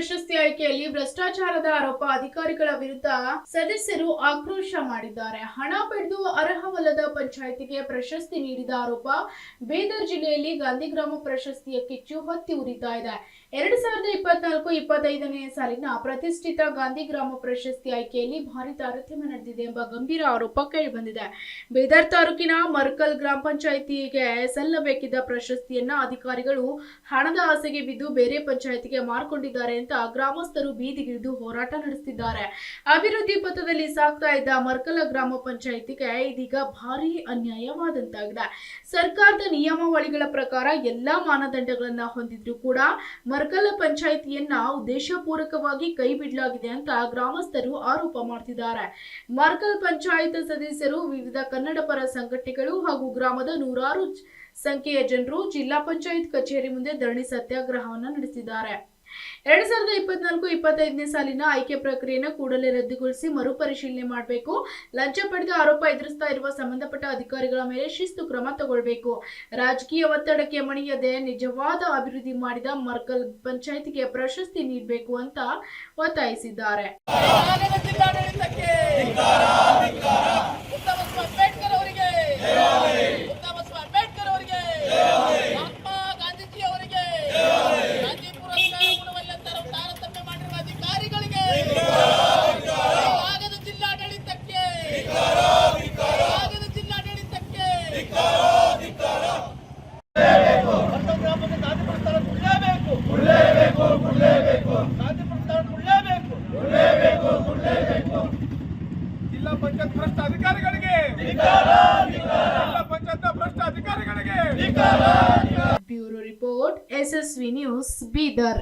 ಕಚೇರಿಯಲ್ಲಿ ಭ್ರಷ್ಟಾಚಾರದ ಆರೋಪ ಅಧಿಕಾರಿಗಳ ವಿರುದ್ಧ ಸದಸ್ಯರು ಆಕ್ರೋಶ ಮಾಡಿದ್ದಾರೆ. ಹಣ ಪಡೆದು ಅರ್ಹವಲ್ಲದ ಪಂಚಾಯಿತಿಗೆ ಪ್ರಶಸ್ತಿ ನೀಡಿದ ಆರೋಪ ಬೀದರ್ ಜಿಲ್ಲೆಯಲ್ಲಿ ಗಾಂಧಿಗ್ರಾಮ ಪ್ರಶಸ್ತಿಯ ಕಿಚ್ಚು ಹೊತ್ತಿ ಉರಿತಾ ಇದೆ. ಎರಡು ಸಾವಿರದ ಇಪ್ಪತ್ನಾಲ್ಕು ಇಪ್ಪತ್ತೈದನೇ ಸಾಲಿನ ಪ್ರತಿಷ್ಠಿತ ಗಾಂಧಿಗ್ರಾಮ ಪ್ರಶಸ್ತಿ ಆಯ್ಕೆಯಲ್ಲಿ ಭಾರಿ ತಾರತಮ್ಯ ನಡೆದಿದೆ ಎಂಬ ಗಂಭೀರ ಆರೋಪ ಕೇಳಿಬಂದಿದೆ. ಬೀದರ್ ತಾಲೂಕಿನ ಮರ್ಕಲ್ ಗ್ರಾಮ ಪಂಚಾಯಿತಿಗೆ ಸಲ್ಲಬೇಕಿದ್ದ ಪ್ರಶಸ್ತಿಯನ್ನ ಅಧಿಕಾರಿಗಳು ಹಣದ ಆಸೆಗೆ ಬಿದ್ದು ಬೇರೆ ಪಂಚಾಯಿತಿಗೆ ಮಾರ್ಕೊಂಡಿದ್ದಾರೆ ಅಂತ ಗ್ರಾಮಸ್ಥರು ಬೀದಿಗಿಳಿದು ಹೋರಾಟ ನಡೆಸುತ್ತಿದ್ದಾರೆ ಅಭಿವೃದ್ಧಿ ಪಥದಲ್ಲಿ ಸಾಗ್ತಾ ಇದ್ದ ಮರ್ಕಲ ಗ್ರಾಮ ಪಂಚಾಯಿತಿಗೆ ಇದೀಗ ಭಾರಿ ಅನ್ಯಾಯವಾದಂತಾಗಿದೆ. ಸರ್ಕಾರದ ನಿಯಮಾವಳಿಗಳ ಪ್ರಕಾರ ಎಲ್ಲಾ ಮಾನದಂಡಗಳನ್ನ ಹೊಂದಿದ್ರು ಕೂಡ ಮರ್ಕಲ ಪಂಚಾಯಿತಿಯನ್ನ ಉದ್ದೇಶಪೂರ್ವಕವಾಗಿ ಕೈ ಬಿಡಲಾಗಿದೆ ಅಂತ ಗ್ರಾಮಸ್ಥರು ಆರೋಪ ಮಾಡ್ತಿದ್ದಾರೆ. ಮರ್ಕಲ್ ಪಂಚಾಯತ್ ಸದಸ್ಯರು ವಿವಿಧ ಕನ್ನಡ ಪರ ಸಂಘಟನೆಗಳು ಹಾಗೂ ಗ್ರಾಮದ ನೂರಾರು ಸಂಖ್ಯೆಯ ಜನರು ಜಿಲ್ಲಾ ಪಂಚಾಯತ್ ಕಚೇರಿ ಮುಂದೆ ಧರಣಿ ಸತ್ಯಾಗ್ರಹವನ್ನ ನಡೆಸಿದ್ದಾರೆ. ಎರಡ್ ಸಾವಿರದ ಇಪ್ಪತ್ನಾಲ್ಕು ಇಪ್ಪತ್ತೈದನೇ ಸಾಲಿನ ಆಯ್ಕೆ ಪ್ರಕ್ರಿಯೆಯನ್ನು ಕೂಡಲೇ ರದ್ದುಗೊಳಿಸಿ ಮರುಪರಿಶೀಲನೆ ಮಾಡಬೇಕು. ಲಂಚ ಪಡೆದ ಆರೋಪ ಎದುರಿಸ್ತಾ ಇರುವ ಸಂಬಂಧಪಟ್ಟ ಅಧಿಕಾರಿಗಳ ಮೇಲೆ ಶಿಸ್ತು ಕ್ರಮ ತಗೊಳ್ಬೇಕು. ರಾಜಕೀಯ ಒತ್ತಡಕ್ಕೆ ಮಣಿಯದೆ ನಿಜವಾದ ಅಭಿವೃದ್ಧಿ ಮಾಡಿದ ಮರ್ಕಲ್ ಪಂಚಾಯತ್ಗೆ ಪ್ರಶಸ್ತಿ ನೀಡಬೇಕು ಅಂತ ಒತ್ತಾಯಿಸಿದ್ದಾರೆ. ಜಿಲ್ಲಾ ಪಂಚಾಯತ್ ಭ್ರಷ್ಟ ಅಧಿಕಾರಿಗಳಿಗೆ. ಜಿಲ್ಲಾ ಪಂಚಾಯತ್ ಭ್ರಷ್ಟ ಅಧಿಕಾರಿಗಳಿಗೆ. Bureau report SSV news Bidar.